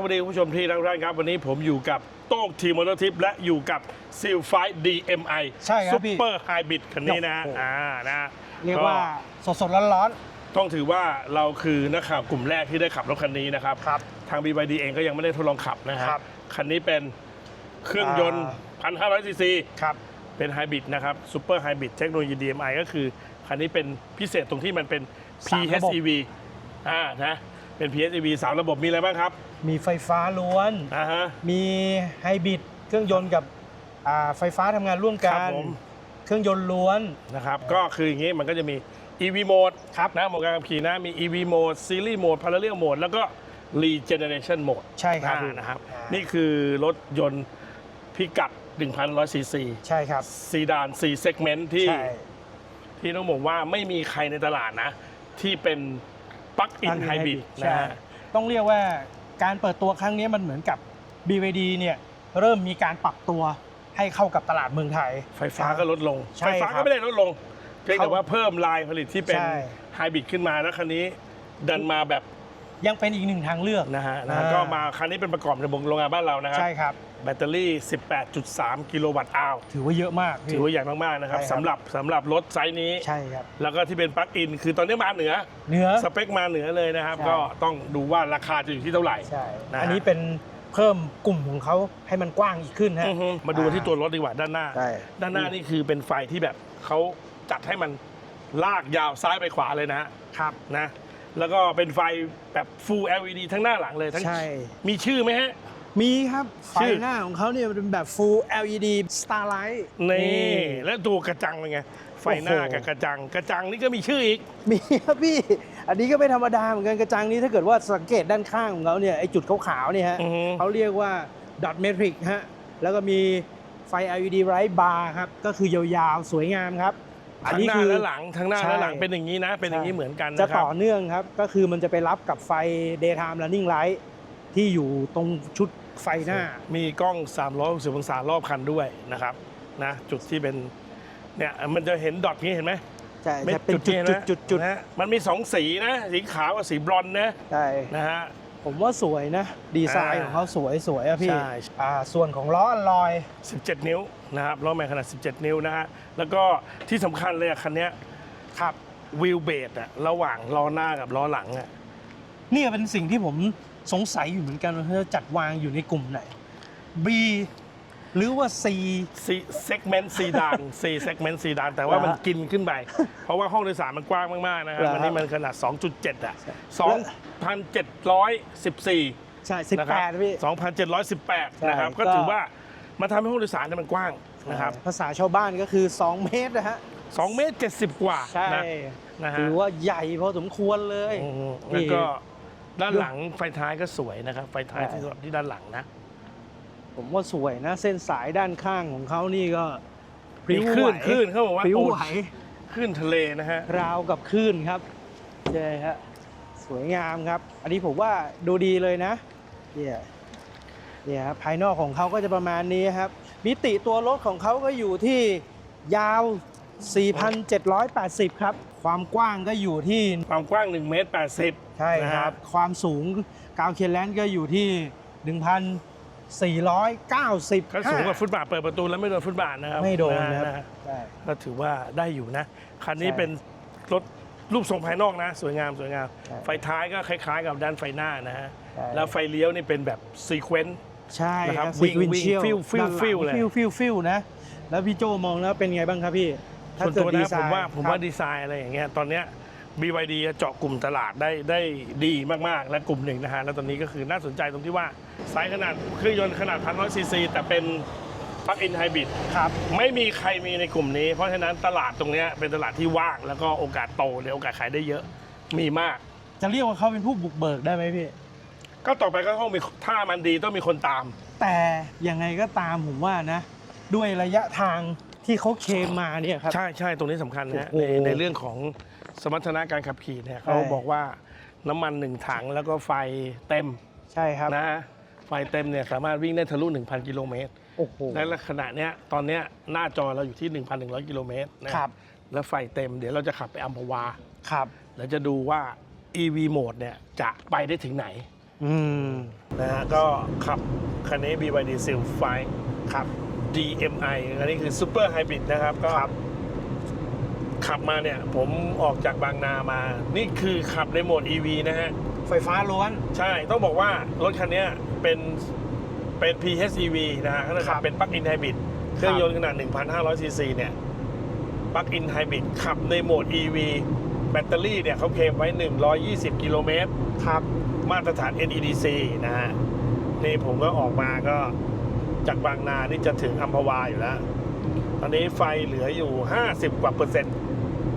วัสดีครับสวัสดีคุณผู้ชมที่รักทุกท่านครับ วันนี้ผมอยู่กับโต้งทีมมอเตอร์ทิปและอยู่กับซิลไฟ DMI ใช่ครับซุปพี่ เปอร์ไฮบริดคันนี้นะโอ้โห อ่านะเรียกว่าสดๆร้อน ต้องถือว่าเราคือนักข่าวกลุ่มแรกที่ได้ขับรถคันนี้นะครับ ครับทาง BYD เองก็ยังไม่ได้ทดลองขับนะฮะครับคันนี้เป็นเครื่องยนต์ 1,500ซีซี ๆครับ เป็นไฮบริดนะครับซูเปอร์ไฮบริดเทคโนโลยี DMI ก็คือ คันนี้เป็นพิเศษตรงที่มันเป็น สามระบบ PHEV อ่านะเป็น PHEV สามระบบมีอะไรบ้างครับ มีไฟฟ้าล้วน อ่าฮะ มีไฮบริดเครื่องยนต์กับอ่าไฟฟ้าทำงานร่วมกัครัน บผม เครื่องยนต์ล้วน นะครับ ก็คืออย่างนี้มันก็จะมี EV mode ครับ นะโหมดการขับขี่นะมี EV mode Series mode Parallel mode แล้วก็ Regeneration mode ใช่ครับอ่านะครับ อ่านี่ นี่คือรถยนต์พิกัด1,100ซีซีใช่ครับซีดาน4เซกเมนต์ที่ ใช่ ที่ต้องบอกว่าไม่มีใครในตลาดนะ ที่เป็นปลั๊กอินไฮบริดใช่นะฮะ ต้องเรียกว่า การเปิดตัวครั้งนี้มันเหมือนกับ BYD เนี่ยเริ่มมีการปรับตัวให้เข้ากับตลาดเมืองไทย ไฟฟ้าก็ลดลงใช่ไฟฟ้าครัก็บไม่ได้ลดลงเพียงแต่เขาว่าเพิ่มลายผลิตที่เป็นใช่ไฮบริดขึ้นมาแล้วคันนี้ ดันมาแบบ ยังเป็นอีกหนึ่งทางเลือกนะฮะนะฮะอ่าก็มาคันนี้เป็นประกอบในโรงงานบ้านเรานะครับใช่ครับ แบตเตอรี่ 18.3 กิโลวัตต์อาวถือว่าเยอะมากพี่ ถือว่าใหญ่มากๆนะครับใช่ครับ สำหรับสำหรับรถไซส์นี้ ใช่ครับ แล้วก็ที่เป็นปลั๊กอิน คือตอนนี้มาเหนือ เนื้อ สเปคมาเหนือเลยนะครับ ใช่ ก็ต้องดูว่าราคาจะอยู่ที่เท่าไหร่ ใช่ นะฮะ อันนี้เป็นเพิ่มกลุ่มของเขาให้มันกว้างอีกขึ้นฮะ อือฮึมาดูที่ตัวรถดีกว่าด้านหน้า ใช่ด้านหน้านี่คือเป็นไฟที่แบบเขาจัดให้มันลากยาวซ้ายไปขวาเลยนะฮะครับ นะ แล้วก็เป็นไฟแบบ Full LED ทั้งหน้าหลังเลยทั้งใช่ มีชื่อไหมฮะ มีครับไฟชื่อ หน้าของเขาเนี่ยเป็นแบบ full LED Starlight นี่ แล้วตัวกระจังเป็นไง ไฟหน้าโอ้โหกับกระจัง กระจังนี่ก็มีชื่ออีก มีครับพี่ อันนี้ก็ไม่ธรรมดาเหมือนกันกระจังนี้ถ้าเกิดว่าสังเกตด้านข้างของเขาเนี่ยไอจุดขาวๆเนี่ยฮะอือฮึ เขาเรียกว่า dot matrix ฮะ แล้วก็มีไฟ LED bright bar ครับ ก็คือยาวๆ สวยงามครับ อันทั้งนี้หน้าคือและหลังทั้งหน้าใช่และหลังเป็นอย่างนี้นะ เป็นอย่างนี้เหมือนกันจะนะครับต่อเนื่องครับ ก็คือมันจะไปรับกับไฟ daytime running light ที่อยู่ตรงชุดไฟหน้า มีกล้อง 360องศารอบคันด้วยนะครับนะจุดที่เป็นเนี่ยมันจะเห็นดอทนี้เห็นไหมใช่ม็ดจะเป็นจุดนี้จุดนะจุดจุดนะมันมีสองสีนะสีขาวกับสีบรอนซ์นะใช่นะฮะ ผมว่าสวยนะ ดีไซน์อ่าของเขาสวยสวยอะพี่ใช่อ่าส่วนของล้ออัลลอย 17 นิ้วนะครับล้อแม็กขนาด 17 นิ้วนะฮะแล้วก็ที่สำคัญเลยอะคันเนี้ยครับวิลเบดอะระหว่างล้อหน้ากับล้อหลังอะนี่เป็นสิ่งที่ผมสงสัยอยู่เหมือนกันว่าจะจัดวางอยู่ในกลุ่มไหน B หรือว่า C ซีเซกเมนต์ซีดานซีเซกเมนต์ซีดานแต่ว่าเหรอฮะมันกินขึ้นไป เพราะว่าห้องโดยสารมันกว้างมาก ๆ นะครับเหรอฮะวันนี้มันขนาด 2.7 อะ 2,714 ใช่นะครับ18 พี่ 2,718 นะครับใช่ก็ก็ถือว่ามันทำให้ห้องโดยสารเนี่ยมันกว้างนะครับภาษาชาวบ้านก็คือ 2 เมตรนะฮะ 2 เมตร 70 กว่าใช่นะนะฮะถือว่าใหญ่พอสมควรเลยอืมนี่แล้วก็ด้านหลังไฟท้ายก็สวยนะครับ ไฟท้ายที่ใช่ที่ด้านหลังนะ ผมว่าสวยนะ เส้นสายด้านข้างของเขานี่ก็พมีริ้วคลื่ไหวนคลื่นเขาบอกว่าพริ้วโอ้ไหวคลื่นทะเลนะฮะราวกับคลื่นครับใช่ฮะสวยงามครับ อันนี้ผมว่าดูดีเลยนะเนี่ยเนี่ยครับภายนอกของเขาก็จะประมาณนี้ครับ มิติตัวรถของเขาก็อยู่ที่ยาว 4,780 ครับ ความกว้างก็อยู่ที่ความกว้าง1เมตร80 ใช่ครับ ความสูงกาวเคียนแลนด์ก็อยู่ที่ 1,490ก็สูงกว่าฟุตบาทเปิดประตูแล้วไม่โดนฟุตบาทนะครับไม่โดนนะนะครับฮะใช่ก็ถือว่าได้อยู่นะ คันนี้ใช่เป็นรถรูปทรงภายนอกนะ สวยงามสวยงามใช่ไฟท้ายก็คล้ายๆ กับด้านไฟหน้านะฮะใช่แล้วไฟเลี้ยวนี่เป็นแบบซีเควนต์ใช่นะคครัรับบวิ่งวินวิ่งเชียลฟิวฟิวฟิวเลยฟิวฟิวฟิวนะ แล้วพี่โจมองแล้วเป็นไงบ้างครับพี่ส่วนตัวดีนะไซผมว่าผมว่าครับดีไซน์อะไรอย่างเงี้ยตอนเนี้ย BYD จะเจาะกลุ่มตลาดได้ได้ดีมากๆ และกลุ่มหนึ่งนะฮะแล้วตอนนี้ก็คือน่าสนใจตรงที่ว่า ไซส์ขนาดเครื่องยนต์ขนาด1,100ซีซีแต่เป็นปลั๊กอินไฮบริดครับไม่มีใครมีในกลุ่มนี้ เพราะฉะนั้นตลาดตรงเนี้ยเป็นตลาดที่ว่าง แล้วก็โอกาสโตหรือโอกาสขายได้เยอะมีมาก จะเรียกว่าเขาเป็นผู้บุกเบิกได้ไหมพี่ ก็ต่อไปก็ต้องมีถ้ามันดีต้องมีคนตาม แต่ยังไงก็ตามผมว่านะ ด้วยระยะทางที่เขาเคลมมาเนี่ยครับ ใช่ใช่ตรงนี้สำคัญนะโอ้ในโหในเรื่องของสมรรถนะการขับขี่เนี่ยเขาใช่บอกว่าน้ำมันหนึ่งถังแล้วก็ไฟเต็ม ใช่ครับนะ ไฟเต็มเนี่ยสามารถวิ่งได้ทะลุ 1,000 กิโลเมตรโอ้โห และขณะเนี้ยตอนเนี้ยหน้าจอเราอยู่ที่ 1,100 กิโลเมตรนะครับ แล้วไฟเต็มเดี๋ยวเราจะขับไปอัมพวา ครับ แล้วจะดูว่า EV โหมดเนี่ยจะไปได้ถึงไหนอืม นะฮะก็ขับคันนี้ BYD s i l 5ครับ DMI อันนี้คือ Super Hybrid นะครับก็ขับมาเนี่ย ผมออกจากบางนามา นี่คือขับในโหมด EV นะฮะ ไฟฟ้าล้วน ใช่ ต้องบอกว่ารถคันเนี้ย เป็นเป็น PHEV นะฮะก็คือครับเป็นปลั๊กอินไฮบริดเครื่องยนต์ขนาด 1,500 ซีซีเนี่ยปลั๊กอินไฮบริดขับในโหมด EV แบตเตอรี่เนี่ยเขาเคลมไว้ 120 กิโลเมตรครับ มาตรฐาน NEDC นะฮะ นี่ผมก็ออกมาก็จากบางนานี่จะถึงอัมพวาอยู่แล้ว ตอนนี้ไฟเหลืออยู่ 50 กว่าเปอร์เซ็นต์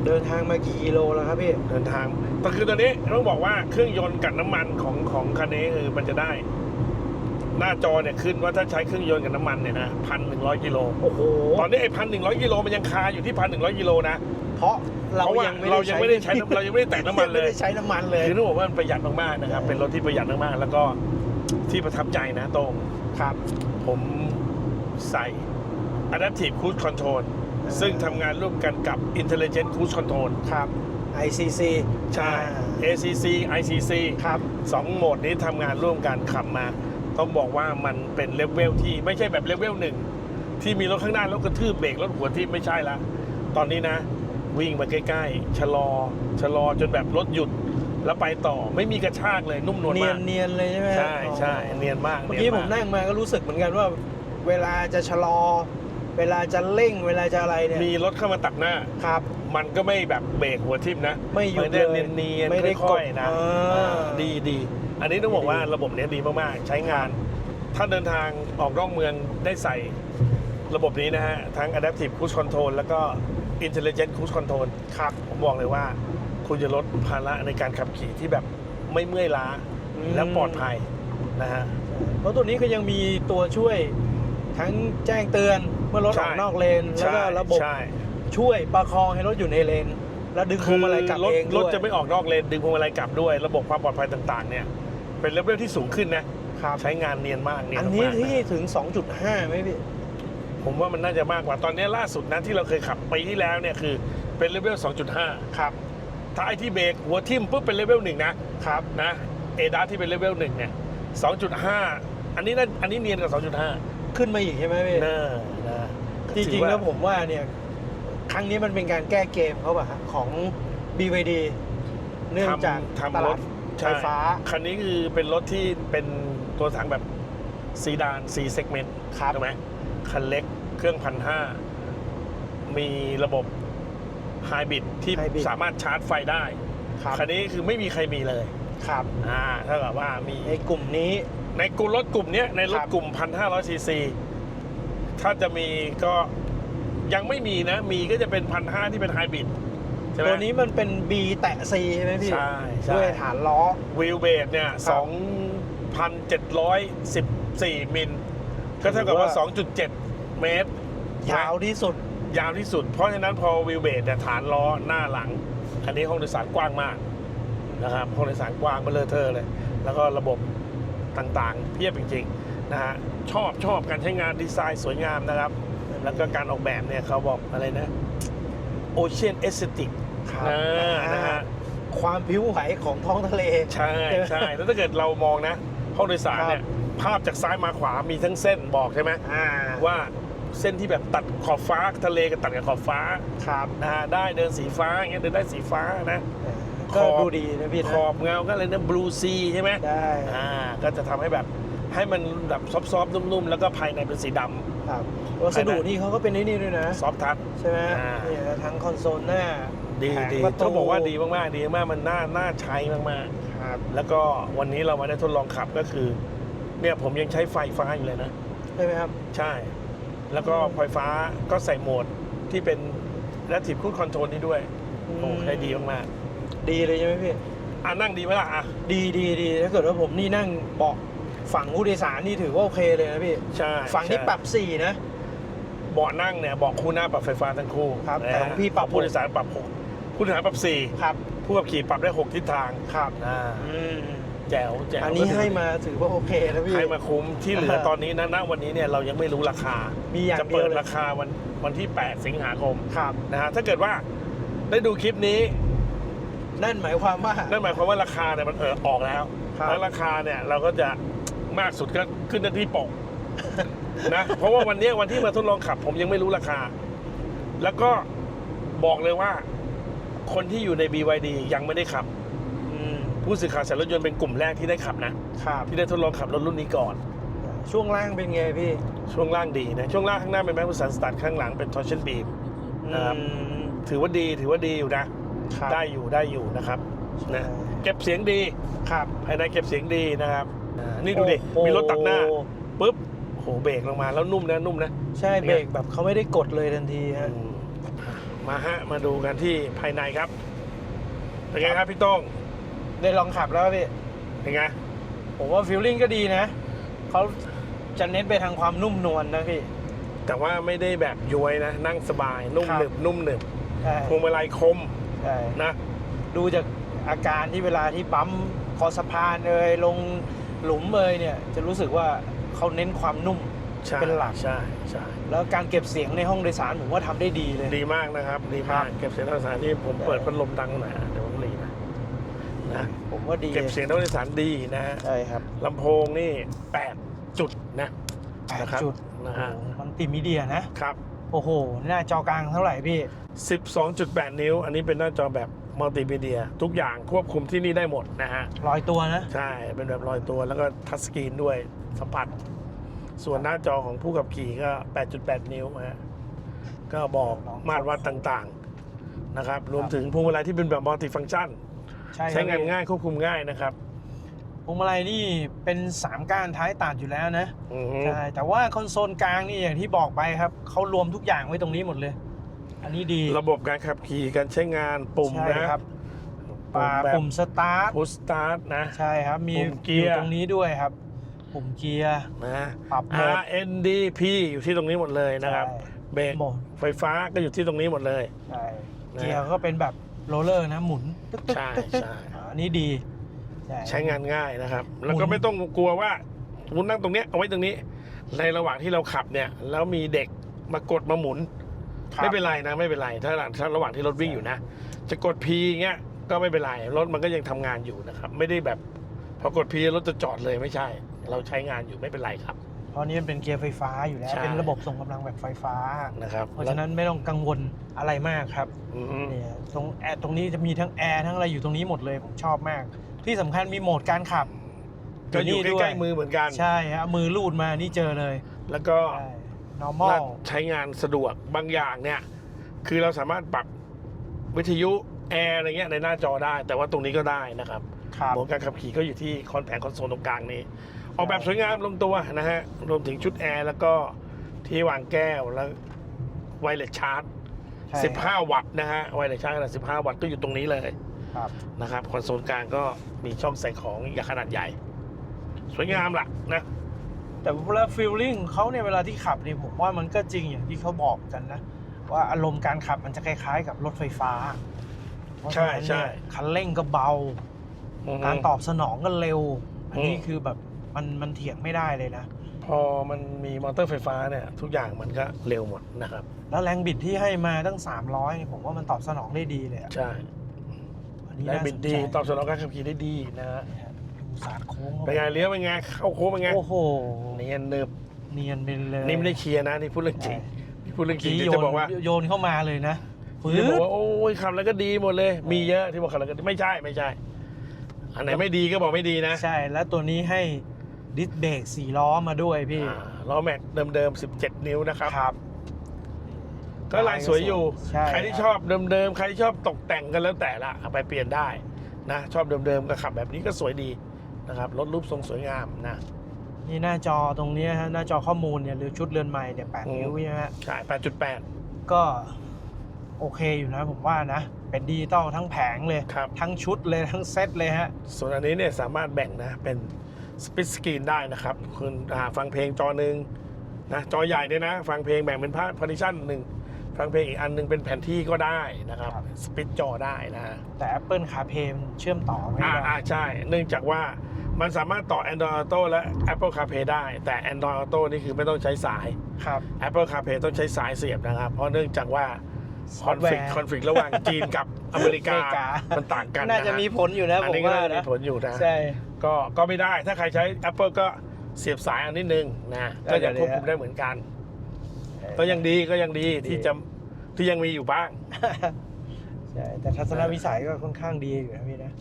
เดินทางมากี่กิโลแล้วครับพี่ เดินทางแต่คือตอนนี้ต้องบอกว่าเครื่องยนต์กับน้ำมันของของคันนี้คือมันจะได้ หน้าจอเนี่ยขึ้นว่าถ้าใช้เครื่องยนต์กับน้ำมันเนี่ยนะพันหนึ่งร้อยกิโลโอ้โหตอนนี้ไอ้พันหนึ่งร้อยกิโลมันยังคาอยู่ที่พันหนึ่งร้อยกิโลนะเพราะเราเพราะว่ายังไม่เรายังไม่ได้ใช้น้ำเรายังไม่ได้แตะน้ำมันเลยไม่ได้ใช้น้ำมันเลยคือต้องบอกว่ามันประหยัดมากๆนะครับเป็นรถที่ประหยัดมากๆแล้วก็ที่ประทับใจนะโตรงครับ ผมใส่ Adaptive Cruise Control ซึ่งทำงานร่วมกันกับ Intelligent Cruise Control ครับ ICC ใช่ ACC ICC ครับสองโหมดนี้ทำงานร่วมกันขับมา ต้องบอกว่ามันเป็นเลเวลที่ไม่ใช่แบบเลเวลหนึ่งที่มีรถข้างหน้าแล้วกระทืบเบรกรถหัวที่ไม่ใช่ละตอนนี้นะ วิ่งมาใกล้ๆชะลอชะลอจนแบบรถหยุดแล้วไปต่อไม่มีกระชากเลยนุ่มนวลเนียมานกเนียนๆเลยใช่ไหมใช่ใช่เนียนมากเมื่อกี้ยผมากนั่งมาก็รู้สึกเหมือนกันว่า เวลาจะชะลอ เวลาจะเร่งเวลาจะอะไรเนี่ยมีรถเข้ามาตัดหน้าครับ มันก็ไม่แบบเบรกหัวทิ่มนะ ไม่หยุดได้เลยเนียนๆไม่ได้ค่อยๆนะกดอ่าอ่าดีดี อันนี้ต้องบอกว่าดีระบบเนี้ยดีมากๆ ใช้งาน ถ้าเดินทางออกนอกเมืองได้ใส่ระบบนี้นะฮะ ทั้ง Adaptive Cruise Control แล้วก็ Intelligent Cruise Control ครับ ผมบอกเลยว่า คุณจะลดภาระในการขับขี่ที่แบบไม่เมื่อยล้าและปลอดภัยนะฮะเพราะตัวนี้ก็ยังมีตัวช่วยทั้งแจ้งเตือนเมื่อรถอใช่อกนอกเลน แล้วก็ใช่ระบบใช่ช่วยประคองให้รถอยู่ในเลน แล้วดึงพวงมาลัยกลับรถเองรด้ถวยจะไม่ออกนอกเลนดึงพวงมาลัยกลับด้วย ระบบความปลอดภัยต่าง ๆ เนี่ย เป็นเลเวลที่สูงขึ้นนะ ครับใช้งานเนียนมากเนียนอันมากนี้ๆที่นะถึง 2.5ไหมพี่ผมว่ามันน่าจะมากกว่าตอนนี้ล่าสุดนะที่เราเคยขับปีที่แล้วเนี่ยคือเป็นเลเวล 2.5 ครับ ถ้าไอที่เบรกหัวทิ่มปุ๊บเป็นเลเวลหนึ่งนะครับนะเอดาที่เป็นเลเวลหนึ่งเนี่ย 2.5 อันนี้น่าอันนี้เนียนกับ 2.5ขึ้นมาอีกใช่ไหมพี่เนอะนะจริงๆแล้วผมว่าเนี่ยครั้งนี้มันเป็นการแก้เกมเขาป่ะฮะของ BYD เนื่องจากทำตทำรลาถดใช่ ไฟฟ้า คันนี้คือเป็นรถที่เป็นตัวถังแบบซีดาน C segment ครับใช่ไหมคันเล็กเครื่องพันห้ามีระบบไฮบริดที่ Hybrid สามารถชาร์จไฟได้ครับคันนี้คือไม่มีใครมีเลยครับอ่าถ้ากับว่ามีในกลุ่มนี้ ในกลุ่มรถกลุ่มเนี้ยในรถครับกลุ่ม1,500ซีซีถ้าจะมีก็ยังไม่มีนะ มีก็จะเป็น1,500ที่เป็นไฮบริด ใช่ไหมตัวนี้มันเป็น B แตะ C ใช่ไหไหมพี่ใช่ใช่ด้วยฐานล้อ วิวเบสเนี่ยครับ2,714 มิล ก็เท่ากับว่าถือว่า 2.7 เมตร ยาวที่สุด ยาวที่สุด เพราะฉะนั้นพอวิวเบสเนี่ยฐานล้อหน้าหลัง อันนี้ห้องโดยสารกว้างมากนะครับห้องโดยสารกว้างเบลเลอเทอร์เลย แล้วก็ระบบต่างๆ เพียบจริงๆนะฮะชอบชอบการใช้งานดีไซน์สวยงามนะครับ แล้วก็การออกแบบเนี่ยเขาบอกอะไรนะโอเชียนเอสติก ครับนะฮะ ความผิวไหวของท้องทะเล ใช่ใช่แล้วถ้าเกิดเรามองนะห้องโดยสารเนี่ยภาพจากซ้ายมาขวามีทั้งเส้นบอกใช่ไหมอ่าว่าเส้นที่แบบตัดขอบฟ้าทะเลกับตัดกับขอบฟ้าครับนะฮะได้เดินสีฟ้าอย่างเงี้ยเดินได้สีฟ้านะก็ขอบดูดีนะพี่นะขอบเงาก็เลยนะบลูซีใช่ไหมได้อ่าก็จะทำให้แบบให้มันแบบซอฟๆนุ่มๆ แล้วก็ภายในเป็นสีดำครับ วัสดุนี่เขาก็เป็นไอ้นี่ด้วยนะ ซอฟทัชใช่ไหมอ่า เนี่ยทั้งคอนโซลหน้า ดีแผงดีประตูต้องบอกว่าดีมากๆ ดีมากมันน่าน่าใช้มากครับๆ แล้วก็วันนี้เรามาได้ทดลองขับก็คือ เนี่ยผมยังใช้ไฟฟ้าอยู่เลยนะ ใช่ไหมครับ ใช่ แล้วก็ไฟฟ้าก็ใส่โหมดที่เป็น Adaptive Cruise Control นี่ด้วย อืม โอ้ได้ดีมากดีเลยใช่ไหมพี่ ๆอะนั่งดีไหมล่ะอะ ดีดีดีถ้าเกิดว่าผมนี่นั่งเบาะฝั่งผู้โดยสารนี่ถือว่าโอเคเลยนะพี่ ใช่ฝั่งที่ใช่ปรับสี่นะ เบาะนั่งเนี่ยเบาะคู่หน้าปรับไฟฟ้าทั้งคู่ครับนะแต่ของพี่ปรับผู้โดยสารปรับหกผู้โดยสารปรับสี่ครับ ผู้ขับขี่ปรับได้หกทิศทางครับ อ่าอืมแจ๋วแจ๋วอันนี้ให้มาถือว่าโอเคนะพี่ ให้มาคุ้มที่เหลืออ่าตอนนี้นะณวันนี้เนี่ยเรายังไม่รู้ราคา มีอย่างจะเดีเปิยวดเลยราคาวันวันที่ 8 สิงหาคมครับ นะฮะถ้าเกิดว่าได้ดูคลิปนี้ นั่นหมายความว่า นั่นหมายความว่าราคาเนี่ยมันเออออกแล้วครับ แล้วราคาเนี่ยเราก็จะมากสุดก็ขึ้นหน้าที่ปก นะ เพราะว่าวันเนี้ยวันที่มาทดลองขับ ผมยังไม่รู้ราคา แล้วก็บอกเลยว่า คนที่อยู่ใน BYD ยังไม่ได้ขับ อืมผู้สื่อข่าวสายรถยนต์เป็นกลุ่มแรกที่ได้ขับนะครับที่ได้ทดลองขับรถรุ่นนี้ก่อน ช่วงล่างเป็นไงพี่ช่วงล่างดีนะช่วงล่างข้างหน้าเป็นแม็กซ์สันสตาร์ทข้างหลังเป็นทอร์ชันบีม ครับ อืมถือว่าดีถือว่าดีอยู่นะ ครับได้อยู่ได้อยู่นะครับนะใช่เก็บเสียงดี ครับภายในเก็บเสียงดีนะครับอ่านี่ดูดิ โอ้โหมีรถตัดหน้าปุ๊บ โหเบรกลงมาแล้วนุ่มนะนุ่มนะ ใช่เบรกแบบเขาไม่ได้กดเลยทันทีฮะอืมมาฮะมาดูกันที่ภายในครับเป็นไงครับพี่โต้องได้ลองขับแล้วพี่เป็นไงผมว่าฟิลลิ่งก็ดีนะเขาจะเน้นไปทางความนุ่มนวลนะพี่แต่ว่าไม่ได้แบบย้วยนะ นั่งสบาย นุ่มครับหนึบนุ่มหนึบใช่พวงมาลัยคมใช่นะ ดูจากอาการที่เวลาที่ปั๊มคอสะพานเอยลงหลุมเอยเนี่ย จะรู้สึกว่า เขาเน้นความนุ่มใช่เป็นหลักใช่ใช่แล้วการเก็บเสียงในห้องโดยสารผมว่าทำได้ดีเลยดีมากนะครับ ดีมากครับเก็บเสียงโดยสารที่ผมเปิดพัดลมดังหน่อยนะเดี๋ยวผมรีนะนะผมว่าดีเก็บเสียงโดยสารดีนะฮะใช่ครับลำโพงนี่8จุดนะแปดนะครับจุดนะฮะโอ้โหมันติมีเดียนะครับ โอ้โห หน้าจอกลางเท่าไหร่พี่ 12.8 นิ้ว อันนี้เป็นหน้าจอแบบ มัลติมีเดีย ทุกอย่างควบคุมที่นี่ได้หมดนะฮะร้อยตัวนะ ใช่ เป็นแบบลอยตัวแล้วก็ทัชสกรีนด้วยสัมผัส ส่วนหน้าจอของผู้ขับขี่ก็ 8.8 นิ้วฮะ ก็บอกมาตรวัดต่างๆนะครับ รวมถึงพวงมาลัยที่เป็นแบบมัลติฟัง c t ชัน ใช่ครับใช้งานง่ายควบคุมง่ายนะครับพวงมาลัยนี่เป็น3ก้านท้ายตัดอยู่แล้วนะอือฮึใช่แต่ว่าคอนโซลกลางนี่อย่างที่บอกไปครับเขารวมทุกอย่างไว้ตรงนี้หมดเลย อันนี้ดีระบบการขับขี่การใช้งานปุ่มใช่นะ ครับปาแบบ ปุ่มสตาร์ทพุชสตาร์ทนะ ใช่ครับ มีปุ่มเกียร์อยู่ตรงนี้ด้วยครับ ปุ่มเกียร์ นะ ปรับโหมด R N D P อยู่ที่ตรงนี้หมดเลยนะครับใช่ เบรกโหมด ไฟฟ้าก็อยู่ที่ตรงนี้หมดเลย ใช่นะ เกียร์ก็เป็นแบบโรลเลอร์นะหมุนตึ๊กตึ๊กใช่ตึ๊กตึ๊กใช่อ่าอันนี้ดีใช้งานง่ายนะครับ แล้วหมุก็นไม่ต้องกลัวว่าสมมตินั่งตรงเนี้ยเอาไว้ตรงนี้ ในระหว่างที่เราขับเนี่ยแล้วมีเด็กมากดมาหมุน ครับ ไม่เป็นไรนะไม่เป็นไรถ้าถ้าระหว่างที่รถวิ่งอยู่นะ จะกด P เงี้ยก็ไม่เป็นไรรถมันก็ยังทำงานอยู่นะครับ ไม่ได้แบบพอกด P รถจะจอดเลยไม่ใช่ เราใช้งานอยู่ไม่เป็นไรครับ เพราะนี้มันเป็นเกียร์ไฟฟ้าอยู่แล้ว ใช่ เป็นระบบส่งกำลังแบบไฟฟ้า นะครับเพราะฉะนั้นไม่ต้องกังวลอะไรมากครับอือฮึเนี่ยตรงแอร์ตรงนี้จะมีทั้งแอร์ทั้งอะไรอยู่ตรงนี้หมดเลยผมชอบมาก ที่สำคัญมีโหมดการขับก็อยู่นี่ด้วใกล้ๆมือเหมือนกัน ใช่ฮะมือลูดมานี่เจอเลยแล้วก็ใช่ normal ใช้งานสะดวกบางอย่างเนี่ย คือเราสามารถปรับวิทยุแอร์อะไรเงี้ยในหน้าจอได้ แต่ว่าตรงนี้ก็ได้นะครับครับโหมดการขับขี่ก็อยู่ที่คอนแผงคอนโซลตรงกลางนี้ ออกแบบสวยงามลงตัวนะฮะ รวมถึงชุดแอร์แล้วก็ที่วางแก้วแล้วไวเลสชาร์จ ใช่ครับ15 วัตต์นะฮะไวเลสชาร์จขนาด 15 วัตต์ก็อยู่ตรงนี้เลย ครับ นะครับคอนโซลกลางก็มีช่องใส่ของอย่างขนาดใหญ่ สวยงามล่ะนะ แต่เวลาฟีลลิ่งเขาเนี่ยเวลาที่ขับเนี่ยผมว่ามันก็จริงอย่างที่เขาบอกกันนะ ว่าอารมณ์การขับมันจะคล้ายๆ กับรถไฟฟ้าเพราะฉะนั้นใช่เนี่ยใช่คันเร่งก็เบาอือฮึการตอบสนองก็เร็ว อันนี้อืมคือแบบมันมันเถียงไม่ได้เลยนะ พอมันมีมอเตอร์ไฟฟ้าเนี่ย ทุกอย่างมันก็เร็วหมดนะครับ แล้วแรงบิดที่ให้มาตั้ง 300นี่ผมว่ามันตอบสนองได้ดีเลยอะใช่อันนี้และน่าบิสดนดีใจตอบสนองการขับขี่ได้ดีนะฮะดู สาดโค้งเป็นไงเลี้ยวเป็นไงเข้าโค้งเป็นไงโอ้โห เนียนเนิบเนียนไปเลยนี่ไม่ได้เคลียร์นะนี่พูดเรื่องจริงนี่พูดเรื่องจริงที่เดี๋ยโยวจะนบอกว่าโยนเข้ามาเลยนะฟื้จะบอกนว่าโอ้ยขับแล้วก็ดีหมดเลย มีเยอะที่บอกขับแล้วก็ดีไม่ใช่ไม่ใช่ อันไหนไม่ดีก็บอกไม่ดีนะใช่ แล้วตัวนี้ให้ดิสเบรกสี่ล้อมาด้วยพี่ อ่าล้อแม็กเดิมๆ 17 นิ้วนะครับ ครับ ก็ลายสวยอยู่ ใช่ ใครที่ชอบเดิมๆ ใครที่ชอบตกแต่งกันแล้วแต่ละเอาไปเปลี่ยนได้นะ ชอบเดิมๆ ก็ขับแบบนี้ก็สวยดี นะครับรถรูปทรงสวยงามนะนี่หน้าจอตรงเนี้ยฮะหน้าจอข้อมูลเนี่ยหรือชุดเรือนใหม่เนี่ยแปดอืมนิ้วใช่ไหมฮะใช่8.8ก็โอเคอยู่นะผมว่านะ เป็นดิจิตอลทั้งแผงเลย ครับ ทั้งชุดเลยทั้งเซตเลยฮะ ส่วนอันนี้เนี่ยสามารถแบ่งนะ เป็นสปิ t สกรีนได้นะครับคุณอ่าฟังเพลงจอหนึ่งนะจอใหญ่ด้วยนะ ฟังเพลงแบ่งเป็นพาร์ทพาร์ติชันหนึ่ง ฟังเพลงอีกอันหนึงเป็นแผนที่ก็ได้นะครับครับ สปิ t จอได้นะฮะแต่ Apple CarPlay มันเชื่อมต่อไม่อ่าได้อ่าใช่ เนื่องจากว่ามันสามารถต่อ Android Auto และ Apple CarPlay ได้ แต่ Android Auto นี่คือไม่ต้องใช้สาย ครับ Apple CarPlay ต้องใช้สายเสียบนะครับ เพราะเนื่องจากว่าคอนฟ lict คอนฟ lict ระหว่างจีนกับอเมริกา อเมริกามันต่างกันน่าจะฮมีผลอยู่นะอันผมนี้ก็ว่าน่าจะมีนะผลอยู่นะ ใช่ ก็ก็ไม่ได้ถ้าใครใช้ Apple ก็เสียบสายอันนิดนึงนะได้ก็ยังได้ควบคุมได้เหมือนกัน ก็ยังดีก็ยังดีที่จะที่ยังมีอยู่บ้างใช่แต่ทัศนวิสัยก็ค่อนข้างดีอยู่นะพี่นะ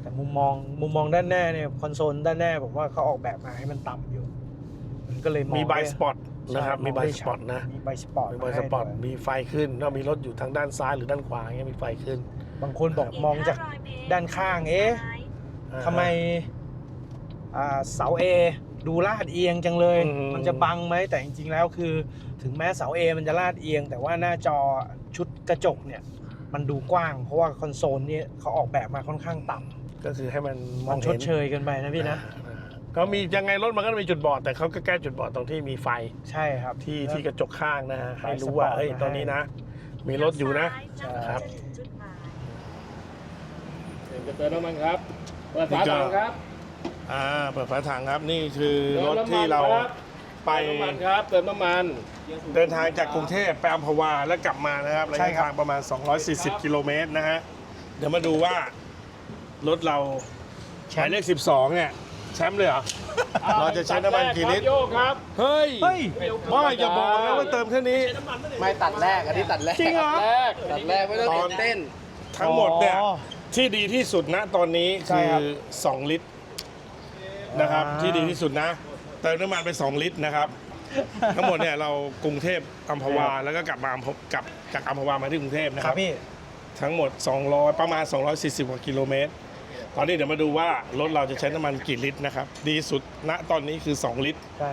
แต่มุมมองมุมมองด้านหน้าเนี่ยคอนโซลด้านหน้าผมว่าเขาออกแบบมาให้มันต่ำอยู่ มันก็เลยมองมีไบได้สปอตนะครับใช่มีงไบได้สปอตนะมีไบสปอร์ตมีไบสปอตมีไฟขึ้นถ้ามีรถอยู่ทางด้านซ้ายหรือด้านขวาเงี้ยมีไฟขึ้น บางคนบอกมองจากด้านข้างเอ๊ะอ่าทำไมอ่าเสาเอ ดูลาดเอียงจังเลย อืม มันจะบังไหมแต่จริงๆแล้วคือ ถึงแม้เสาเอมันจะลาดเอียง แต่ว่าหน้าจอชุดกระจกเนี่ย มันดูกว้าง เพราะว่าคอนโซลเนี่ยเขาออกแบบมาค่อนข้างต่ำก็คือให้มันมมัอนงชเห็ดนเชยเกันไปนะพี่นะอ่าก็มียังไงรถมันก็มีจุดบอดแต่เขาก็แก้จุดบอดตรงที่มีไฟใช่ครับที่ที่กระจกข้างนะฮะไฟให้รู้ว่าสปอร์ตเอ้ยมาให้ตอนนี้นะ มีรถอยู่นะ ครับจะเติมน้ำมันครับเปิดฝาถังครับ อ่าเปิดฝาถังครับนี่คือเติรมถน้ำมันที่เราครับไป เติมน้ำมันครับ เติมน้ำมันเดินทางจากกรุงเทพไปอัมพวาแล้วกลับมานะครับระใช่ยะครับ ทางประมาณ 240 กิโลเมตรนะฮะเดี๋ยวมาดูว่ารถเราหมายเลข 12 เนี่ย แชมป์เลยเหรอ เราจะใช้น้ำมันกี่ลิตรโยกครับเฮ้ยเฮ้ย บ้าอย่าบอกนะว่าเติมแค่นี้ ไม่ตัดแรก อันนี้ตัดแรกจริงเหรอ แรกตัดแรกไม่ต้องตอนตื่นเต้น ทั้งหมดเนี่ย อ๋อที่ดีที่สุดนะตอนนี้ใช่คืครับ อ 2 ลิตร นะครับ อ่า ที่ดีที่สุดนะ เติมน้ำมันไป 2 ลิตรนะครับ ทั้งหมดเนี่ยเรากรุงเทพอัมพวาแล้วก็กลับมาอัมพกลับจากอัมพวามาที่กรุงเทพนะคครัรับบ พี่ ทั้งหมด 200 ประมาณ 240กว่ากิโลเมตร ตอนนี้เดี๋ยวมาดูว่ารถเราจะใช้น้ำมันกี่ลิตรนะครับ ดีสุดณตอนนี้คือ 2 ลิตร ใช่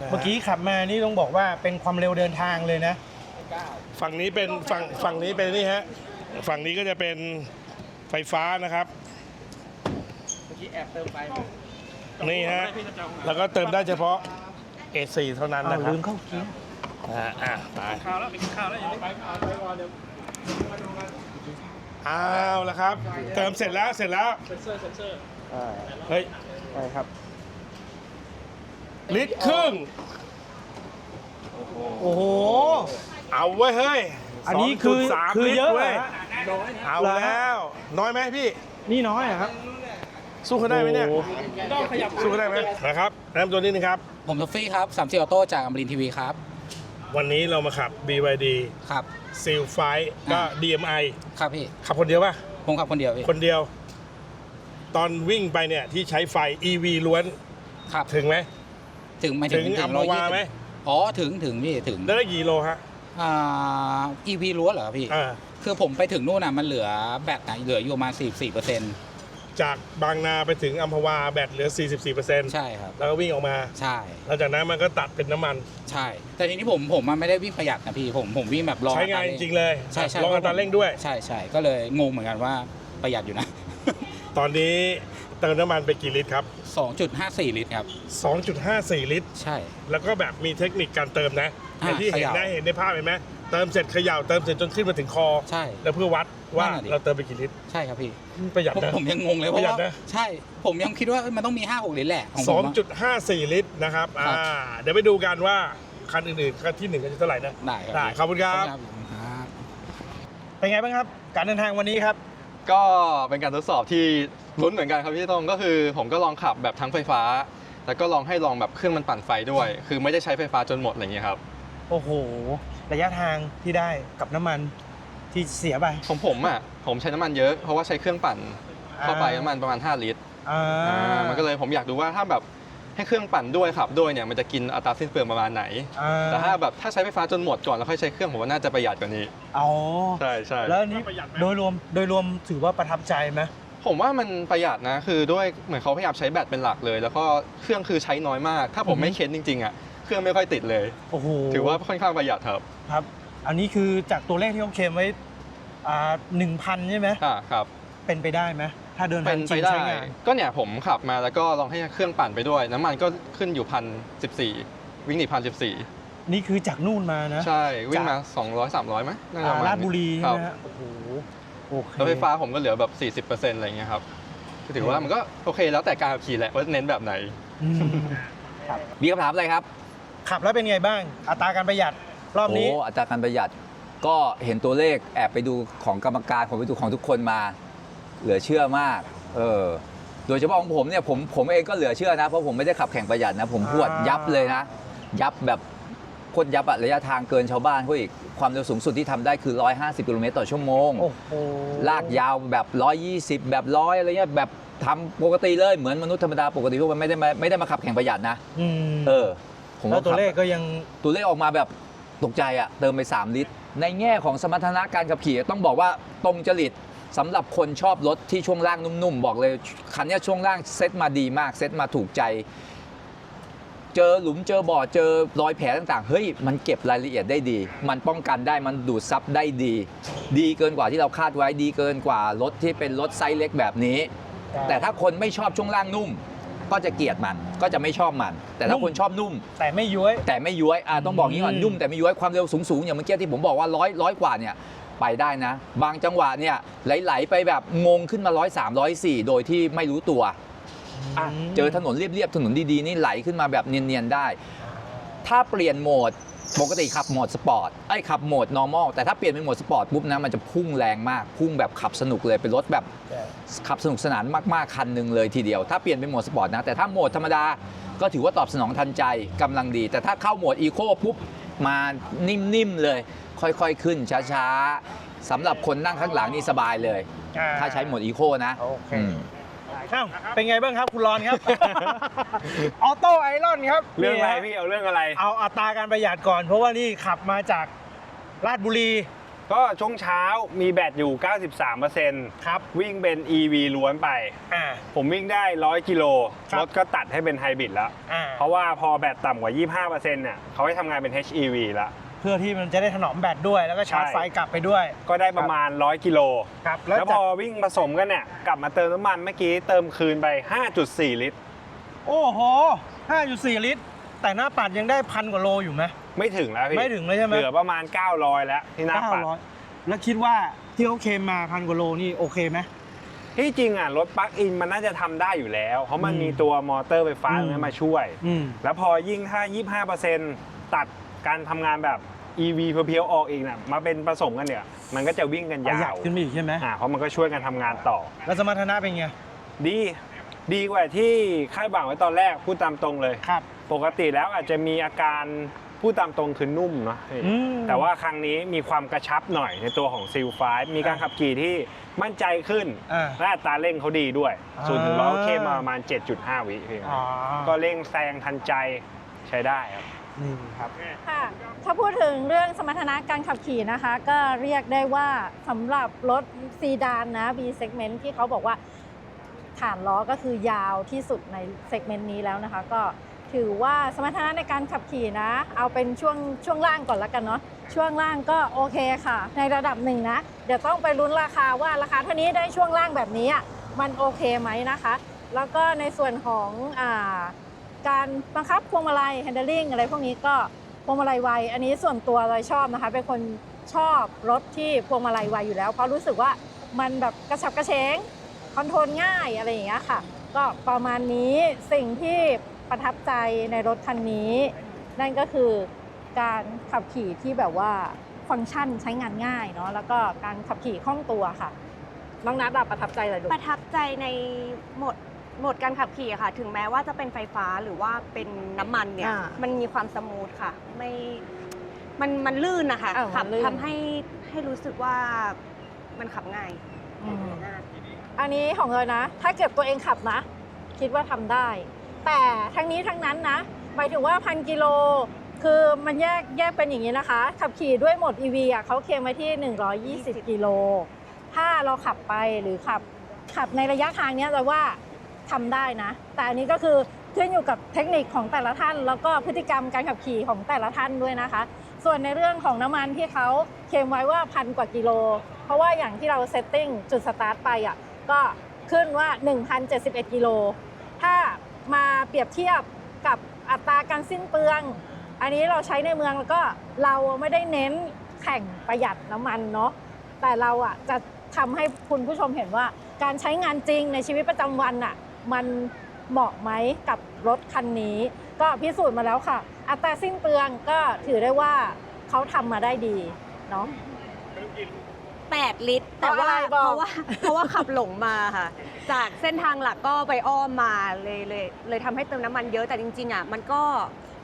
นะฮะ เมื่อกี้ขับมานี่ต้องบอกว่าเป็นความเร็วเดินทางเลยนะ ฝั่งนี้เป็นฝั่งฝั่งนี้เป็นนี่ฮะ ฝั่งนี้ก็จะเป็นไฟฟ้านะครับ เมื่อกี้แอบเติมไป นี่ฮะ แล้วก็เติมได้เฉพาะ A4 เท่านั้นอ้านะวครัลืบมเข้าเกียร์อ่าอ่าไปข้าวแล้วไปกินข้าวแล้วอย่างนี้ไปก่อนไปก่อนเดี๋ยวอ้าวแล้วครับ เติมเสร็จแล้วเสร็จแล้ว เซนเซอร์เซนเซอร์เฮ้ยใช่ครับ ลิตรครึ่ง โอ้โห เอาไว้ยเฮ้ยอันนี้คือ2.3คือเยอะลิตรเว้ยเหรอฮะเอาเหรอฮะแล้ว น้อยไหมพี่ นี่น้อยเหรอครับ สู้เขาได้ไหมเนี่ยโอ้โหต้องขยับสู้เขาได้ไหมนะครับแนะนำตัวนิดนึงครับ ผมทอฟฟี่ครับ3 4ออโต้จากอมรินทีวีครับวันนี้เรามาขับ BYD ครับ Seal f i ก็อ่า DMI ครับพี่ขับคนเดียวป่ะ ผมขับคนเดียวพี่คนเดียว ตอนวิ่งไปเนี่ยที่ใช้ไฟ EV ล้วน ครับ ถึงไหม ถึงไม่ถึงอัมพวาไหม อ๋อถึงถึงพี่ถึงได้กี่โลฮะอ่า EV ล้วนเหรอพี่ อ่า คือผมไปถึงนู่นน่ะมันเหลือแบตนะเหลืออยู่ประมาณ44เปอร์เซ็นต์ จากบางนาไปถึงอัมพวาแบตเหลือ 44%ใช่ครับ แล้วก็วิ่งออกมา ใช่ หลังจากนั้นมันก็ตัดเป็นน้ำมัน ใช่ แต่ทีนี้ผมผมมันไม่ได้วิ่งประหยัดนะพี่ผมผมวิ่งแบบลองใช้งานจริงๆเลยใช่ใช่ลองอัตราเร่งด้วย ใช่ใช่ก็เลยงงเหมือนกันว่าประหยัดอยู่นะ ตอนนี้เติมน้ำมันไปกี่ลิตรครับ 2.54 ลิตรครับ 2.54 ลิตร ใช่ แล้วก็แบบมีเทคนิคการเติมนะ ออ่าย่างที่เห็นเขนะย่าเห็นในภาพเห็นไหมเติมเสร็จเขย่าเติมเสร็จจนขึ้นมาถึงคอใช่ แล้วเพื่อวัดว่านั่นน่ะดิ เราเติมไปกี่ลิตรใช่ครับพี่ ประหยัดผมนะ ผมยังงงเลยเพประราะหยัดว่านะ ใช่ผมยังคิดว่าเอ้ยมันต้องมี5 6ลิตรแหละของผมอะ 2.54 ลิตรนะครับครัอ่าบเดี๋ยวไปดูกันว่าคันอื่นๆคันที่หนึ่งกันจะเท่าไหร่นะ ได้ครับได้ขอบคุณครับ ครับ เป็นไงบ้างครับ การเดินทางวันนี้ครับ ก็เป็นการทดสอบที่ลุ้นเหมือนกันครับพี่ตรงก็คือผมก็ลองขับแบบทั้งไฟฟ้า แล้วก็ลองให้ลองแบบเครื่องมันปั่นไฟด้วย คือไม่ได้ใช้ไฟฟ้าจนหมดอะไรอย่างเงี้ยครับ โอ้โห ระยะทางที่ได้กับน้ำมันที่เสียไป ของผมอะผมใช้น้ำมันเยอะเพราะว่าใช้เครื่องปั่นเข้าไปอ่าน้ำมันประมาณ 5 ลิตรอ่าอ่ามันก็เลยผมอยากดูว่าถ้าแบบให้เครื่องปั่นด้วยขับด้วยเนี่ยมันจะกินอัตราสิ้นเปลืองประมาณไหน อ่แต่ถ้าแบบถ้าใช้ไฟฟ้าจนหมดก่อนแล้วค่อยใช้เครื่องผมว่าน่าจะประหยัดกว่านี้ อ๋อใช่ใช่แล้วอันนี้ประหยัดไหมโดยรวมโดยรวมถือว่าประทับใจไหม ผมว่ามันประหยัดนะคือด้วยเหมือนเขาพยายามใช้แบตเป็นหลักเลย แล้วก็เครื่องคือใช้น้อยมาก ถ้าผมไม่เค้นจริงๆอะเค รื่องไม่ค่อยติดเลย โอ้โหถือว่าค่อนข้างประหยัดครับครับ อันนี้คือจากตัวเลขที่เขาเคลมไว้อ่าหนึ่งพันใช่ไหมอ่าครับ เป็นไปได้ไหมถ้าเดินทาเป็งนจไปริงได้ใช้งานก็เนี่ยผมขับมาแล้วก็ลองให้เครื่องปั่นไปด้วย น้ำมันก็ขึ้นอยู่พันสิบสี่วิ่งหนีพันสิบสี่นี่คือจากนู่นมานะ ใช่ วิ่งมา 200 300ไหมน่าจะอ่าประมณลาดบุรีคใช่รับไหมฮะโอ้โหโอเคแล้วไฟฟ้าผมก็เหลือแบบ 40%อะไรเงี้ยครับก็ถือว่ามันก็โอเคแล้วแต่การขับขี่แหละว่าเน้นแบบไหนอืมครับมีคำถามอะไรครับ ขับแล้วเป็นไงบ้าง อัตราการประหยัดรอบนี้ โอ้อัตราการประหยัดก็เห็นตัวเลขแอบไปดูของกรรมการผมไปดูของทุกคนมา เหลือเชื่อมาก เออ โดยเฉพาะของผมเนี่ยผมผมเองก็เหลือเชื่อนะ เพราะผมไม่ได้ขับแข่งประหยัดนะ ผมพวดอ่ายั ยับเลยนะ ยับแบบโคตรยับอะระยะทางเกินชาวบ้านเขาอีกความเร็วสูงสุดที่ทำได้คือ 150กิโลเมตรต่อชั่วโมง โอ้โห ลากยาวแบบ 120 แบบร้อยอะไรเงี้ยแบบทำปกติเลยเหมือนมนุษย์ธรรมดาปกติพวกมันไม่ได้มาไม่ได้มาขับแข่งประหยัดนะ อืม เออ ผมแล้วก็ตัวขับเลขก็ยังตัวเลขออกมาแบบตกใจอะเติมไป 3 ลิตร ในแง่ของสมรรถนะการขับขี่ต้องบอกว่าตรงจริตสำหรับคนชอบรถที่ช่วงล่างนุ่มๆ บอกเลย คันเนี้ยช่วงล่างเซ็ตมาดีมากเซ็ตมาถูกใจ เจอหลุมเจอบ่อเจอรอยแผลต่างๆ เฮ้ย มันเก็บรายละเอียดได้ดี มันป้องกันได้มันดูดซับได้ดี ดีเกินกว่าที่เราคาดไว้ดีเกินกว่ารถที่เป็นรถไซส์เล็กแบบนี้ แต่ถ้าคนไม่ชอบช่วงล่างนุ่ม ก็จะเกลียดมันก็จะไม่ชอบมัน แต่ถ้าคนชอบนุ่ม แต่ไม่ย้วย แต่ไม่ย้วยอะต้องบอกงี้ก่อนอืมนุ่มแต่ไม่ย้วยความเร็วสูงๆอย่างเมื่อกี้ที่ผมบอกว่าร้อยร้อยกว่าเนี่ยไปได้นะ บางจังหวะเนี่ยไหลๆไปแบบงงขึ้นมาร้อยสามร้อยสี่โดยที่ไม่รู้ตัวอะเจอถนนเรียบๆถนนดีๆนี่ไหลขึ้นมาแบบเนียนๆได้ ถ้าเปลี่ยนโหมด ปกติขับโหมดสปอร์ตไอ้ยขับโหมด normal แต่ถ้าเปลี่ยนเป็นโหมดสปอร์ตปุ๊บนะมันจะพุ่งแรงมาก พุ่งแบบขับสนุกเลยเป็นรถแบบขับสนุกสนานมากๆคันหนึ่งเลยทีเดียว ถ้าเปลี่ยนเป็นโหมดสปอร์ตนะแต่ถ้าโหมดธรรมดาก็ถือว่าตอบสนองทันใจกำลังดี แต่ถ้าเข้าโหมดอีโคปุ๊บมานิ่มๆเลย ค่อยๆขึ้นช้าๆสำหรับคนนั่งข้างหลังนี่สบายเลยอ่ถ้าใช้โหมดอีโคนะโอเค อืมอ้าวเป็นไงบ้างครับคุณรอนครับ ออโต้ไอรอนครับเรื่องอะไรนี่ฮพี่เอาเรื่องอะไร เอาอัตราการประหยัดก่อน เพราะว่านี่ขับมาจากราชบุรีก็ช่วงเช้ามีแบตอยู่ 93%ครับวิ่งเป็น EV ล้วนไป อ่า ผมวิ่งได้ 100 กิโลครับ รถก็ตัดให้เป็นไฮบริดแล้ว อ่าเพราะว่าพอแบตต่ำกว่า 25%เนี่ยเขาให้ทำงานเป็น HEV แล้ว เพื่อที่มันจะได้ถนอมแบตด้วย แล้วก็ชาร์จใช่ไฟกลับไปด้วย ก็ได้ประมาณ 100 กิโลครับแล้วจากพอวิ่งผสมกันเนี่ยกลับมาเติมน้ำมันเมื่อกี้เติมคืนไป 5.4 ลิตร โอ้โห5.4 ลิตร แต่หน้าปัดยังได้พันกว่าโลอยู่ไหม ไม่ถึงแล้วพี่ไม่ถึงเลยใช่ไหม เหลือประมาณ 900 แล้วที่หน้าปัด 900แล้วคิดว่าที่เขาเคลมมาพันกว่าโลนี่โอเคไหม ที่จริงอะรถปลั๊กอินมันน่าจะทำได้อยู่แล้ว เพราะมันอืมมีตัวมอเตอร์ไฟฟ้าอืมตรงนี้มาช่วย อืม แล้วพอยิ่งถ้า 25%ตัด การทำงานแบบ EV เพียวๆออกอีกเนี่ยมาเป็นผสมกันเนี่ย มันก็จะวิ่งกันประยาหยัดวขึ้นไปอีกใช่ไหมอ่าเพราะมันก็ช่วยกันทำงานต่อ แล้วสมรรถนะเป็นไง ดีดีกว่าที่คาดหวังไว้ตอนแรกพูดตามตรงเลย ครับ ปกติแล้วอาจจะมีอาการพูดตามตรงคือนุ่มเนาะอืมแต่ว่าครั้งนี้มีความกระชับหน่อยในตัวของซิลไฟมีการขับขี่ที่มั่นใจขึ้น อ่าและอัตราเร่งเขาดีด้วยอ่า ศูนย์ถึงร้อยโอเคมาประมาณ 7.5 วิเพียงอ๋อก็เร่งแซงทันใจใช้ได้ครับ นี่ครับ ค่ะ ถ้าพูดถึงเรื่องสมรรถนะการขับขี่นะคะ ก็เรียกได้ว่าสำหรับรถซีดานนะ B segment ที่เขาบอกว่าฐานล้อก็คือยาวที่สุดในเซกเมนต์นี้แล้วนะคะ ก็ถือว่าสมรรถนะในการขับขี่นะ เอาเป็นช่วงช่วงล่างก่อนละกันเนาะช่วงล่างก็โอเคค่ะ ในระดับหนึ่งนะ เดี๋ยวต้องไปลุ้นราคาว่าราคาเท่านี้ได้ช่วงล่างแบบนี้มันโอเคไหมนะคะ แล้วก็ในส่วนของอ่า การบังคับพวงมาลัย handling อะไรพวกนี้ก็พวงมาลัยไว อันนี้ส่วนตัวเลยชอบนะคะ เป็นคนชอบรถที่พวงมาลัยไวอยู่แล้ว เพราะรู้สึกว่ามันแบบกระฉับกระเฉงคอนโทรลง่ายอะไรอย่างเงี้ยค่ะ ก็ประมาณนี้สิ่งที่ประทับใจในรถคันนี้ นั่นก็คือการขับขี่ที่แบบว่าฟังก์ชันใช้งานง่ายเนาะแล้วก็การขับขี่คล่องตัวค่ะ น้องนัดประทับใจอะไรลูกประทับใจในหมด โหมดการขับขี่อะค่ะ ถึงแม้ว่าจะเป็นไฟฟ้าหรือว่าเป็นน้ำมันเนี่ย อ่ามันมีความสมูทค่ะ ไม่ มันมันลื่นนะคะเออมันขับลื่น ทำให้ให้รู้สึกว่ามันขับง่ายอืมอันนี้ของเอิญนะ ถ้าเกิดตัวเองขับนะ คิดว่าทำได้ แต่ทั้งนี้ทั้งนั้นนะหมายถึงว่าพันกิโล คือมันแยกแยกเป็นอย่างนี้นะคะ ขับขี่ด้วยโหมด EV อะเขาเคลมไว้ที่ 120 กิโล ถ้าเราขับไปหรือขับขับในระยะทางเนี้ยเราว่า ทำได้นะ แต่อันนี้ก็คือขึ้นอยู่กับเทคนิคของแต่ละท่าน แล้วก็พฤติกรรมการขับขี่ของแต่ละท่านด้วยนะคะ ส่วนในเรื่องของน้ำมันที่เขาเคลมไว้ว่าพันกว่ากิโล เพราะว่าอย่างที่เราเซตติ้งจุดสตาร์ทไปอะก็ขึ้นว่า 1,071 กิโล ถ้ามาเปรียบเทียบกับอัตราการสิ้นเปลือง อันนี้เราใช้ในเมืองแล้วก็เราไม่ได้เน้นแข่งประหยัดน้ำมันเนาะ แต่เราอะจะทำให้คุณผู้ชมเห็นว่าการใช้งานจริงในชีวิตประจำวันอะ มันเหมาะไหมกับรถคันนี้ ก็พิสูจน์มาแล้วค่ะ อัตราสิ้นเปลืองก็ถือได้ว่าเขาทำมาได้ดีเนาะ 8 ลิตร แต่ว่าเพราะอะไรบอกเพราะว่าเพราะว่าขับหลงมาค่ะ จากเส้นทางหลักก็ไปอ้อมมาเลยเลยเลยทำให้เติมน้ำมันเยอะแต่จริงๆอะมันก็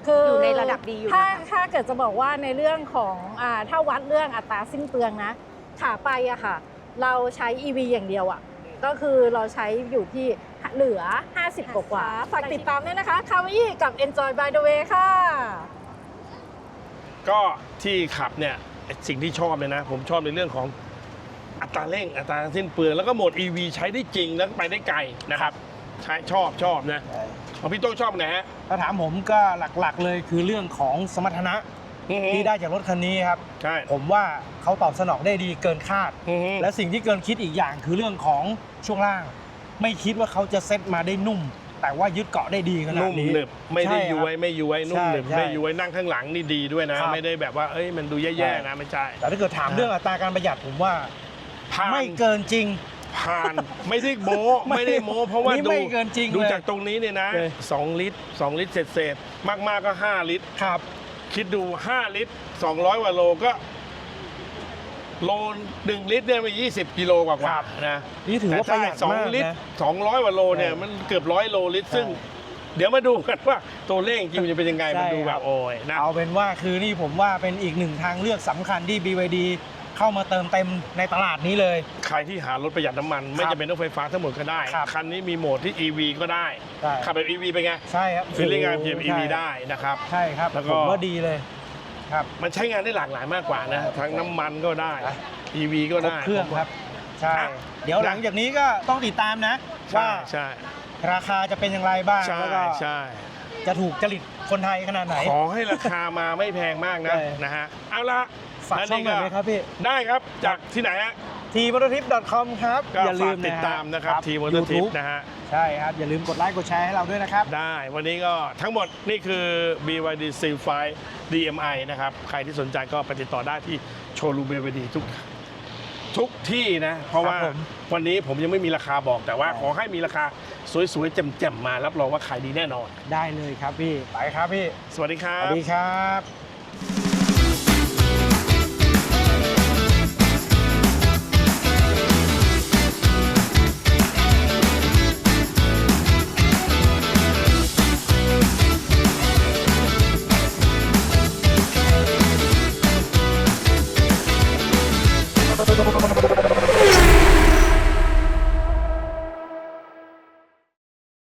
คืออยู่ในระดับดีอยู่ถ้านะคะ ถ้าเกิดจะบอกว่าในเรื่องของอ่าถ้าวัดเรื่องอัตราสิ้นเปลืองนะ ขาไปอะค่ะ เราใช้ EV อย่างเดียวอะก็คือเราใช้อยู่ที่ เหลือ 50 กว่ากว่าฝากติดตามด้วยนะคะคาวอี้กับ Enjoy by the way ค่ะ ก็ที่ขับเนี่ยสิ่งที่ชอบเลยนะ ผมชอบในเรื่องของอัตราเร่งอัตราสิ้นเปลืองแล้วก็โหมด EV ใช้ได้จริงแล้วไปได้ไกลนะครับใช้ชอบชอบนะของพี่โต้งชอบไหนฮะถ้าถามผมก็หลักๆเลยคือเรื่องของสมรรถนะอือฮึที่ได้จากรถคันนี้ครับใช่ผมว่าเขาตอบสนองได้ดีเกินคาดอือฮึและสิ่งที่เกินคิดอีกอย่างคือเรื่องของช่วงล่าง ไม่คิดว่าเขาจะเซ็ตมาได้นุ่ม แต่ว่ายึดเกาะได้ดีขนาดนุ่มนี้ หนึบไม่ได้ใช่ครับย้วยไม่ย้วยนุ่มหนึบใช่ไม่ย้วยนั่งข้างหลังนี่ดีด้วยนะ ครับ ไม่ได้แบบว่าเอ้ยมันดูแย่ๆนะไม่ใช่แต่ถ้าเกิดถามเรื่องอัตราการประหยัดผมว่า ผ่านไม่เกินจริง ผ่านไม่ได้โม้ไม่ไม่ได้โม้เพราะว่านี่ดูไม่เกินจริงดูเลยจากตรงนี้เนี่ยนะเลย2ลิตร2ลิตรเศษๆมากๆก็5ลิตร ครับ คิดดู 5 ลิตร 200กว่าโลก็ โลหนึ่งลิตรเนี่ยมัน20 กิโลกว่าๆนะนี่ถือว่าประหยัดแต่ถ้สองมากลิตรนะ200กว่าโลเนี่ยใช่มันเกือบร้อยโลลิตร ซึ่งใช่เดี๋ยวมาดูกันว่าตัวเลขจริงๆจะเป็นยังไงใช่ มันดูคแบรับบโอ้ยนะ เอาเป็นว่าคือนี่ผมว่าเป็นอีกหนึ่งทางเลือกสำคัญที่ BYD เข้ามาเติมเต็มในตลาดนี้เลย ใครที่หารถประหยัดน้ำมัน ไม่ครับจำเป็นต้องไฟฟ้าทั้งหมดก็ได้ ครับคันนี้มีโหมดที่ EV ก็ได้ใช่ขับแบบ EV ไปนไงใช่ครับฟีลลิ่งงานเพียม EV ใช่ได้นะครับ ใช่ครับแล้วก็ ผมว่าดีเลย ครับมันใช้งานได้หลากหลายมากกว่านะทั้งน้ำมันก็ได้ EV ก็ครบได้ เครื่องครับ ใช่ อะเดี๋ยวหลังจากนี้ก็ต้องติดตามนะใช่ว่าใช่ราคาจะเป็นอย่างไรบ้างใช่แล้วก็ใช่ จะถูกจริตคนไทยขนาดไหน ขอให้ราคามาไม่แพงมากนะใช่ นะฮะเอาละฝากช่องหน่อยไหมครับพี่ ได้ครับจากที่ไหนฮะ t m o t o r t i p c o m ครับก็อย่าลืฝากมติดนะฮะตามนะครับทีมอเตอร์ยูทิปทูบนะฮะ ใช่ครับ อย่าลืมกดไลค์กดแชร์ให้เราด้วยนะครับ ได้ วันนี้ก็ทั้งหมดนี่คือ BYD s e a l 5 DMI นะครับ ใครที่สนใจก็ไปติดต่อได้ที่โชว์รูม BYD ทุกทุกที่นะ เพราะว่าครับผมวันนี้ผมยังไม่มีราคาบอกแต่ว่าใช่ขอให้มีราคาสวยๆแจ่มๆมา รับรองว่าขายดีแน่นอน ได้เลยครับพี่ ไปครับพี่ สวัสดีครัสวับ สดีครับ